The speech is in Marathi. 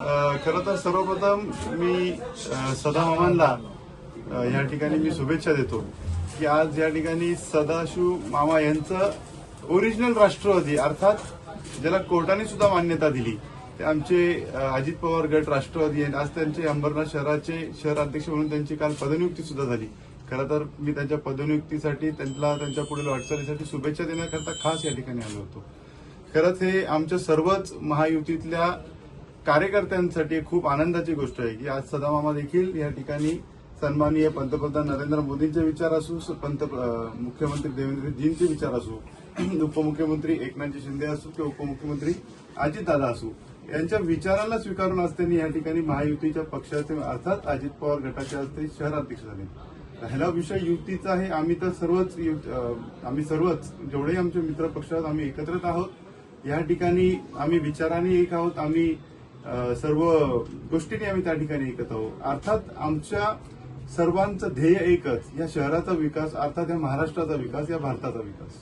खरं तर सर्वप्रथम मी अ, सदामामांना या ठिकाणी मी शुभेच्छा देतो की आज या ठिकाणी सदाशिव मामा यांचं ओरिजिनल राष्ट्रवादी अर्थात ज्याला कोर्टाने सुद्धा मान्यता दिली. ते आमचे अजित पवार गट राष्ट्रवादी आहेत. आज त्यांचे अंबरनाथ शहराचे शहर अध्यक्ष म्हणून त्यांची काल पदनियुक्ती सुद्धा झाली. खरं तर मी त्यांच्या पदनियुक्तीसाठी त्यांना त्यांच्या पुढील वाटचालीसाठी शुभेच्छा देण्याकरता खास या ठिकाणी आलो होतो. खरंच हे आमच्या सर्वच महायुतीतल्या कार्यकर्त्यांसाठी खूप आनंदाची गोष्ट आहे की आज सदामामा देखील या ठिकाणी सन्माननीय पंतप्रधान नरेंद्र मोदींचे विचार असू पंत मुख्यमंत्री देवेंद्रजींचे विचार असू उपमुख्यमंत्री एकनाथजी शिंदे असू किंवा उपमुख्यमंत्री अजितदादा असू यांच्या विचारांना स्वीकारून आज त्यांनी या ठिकाणी महायुतीच्या पक्षाचे अर्थात अजित पवार गटाचे आज ते शहराध्यक्ष झाले. राहिला विषय युतीचा आहे आम्ही तर सर्वच आम्ही सर्वच जेवढेही आमचे मित्र पक्ष आहोत आम्ही एकत्रच आहोत. या ठिकाणी आम्ही विचारांनी एक आहोत आम्ही सर्व गोष्टींनी आम्ही त्या ठिकाणी ऐकत आहोत. अर्थात आमच्या सर्वांचं ध्येय एकच या शहराचा विकास अर्थात या महाराष्ट्राचा विकास या भारताचा विकास.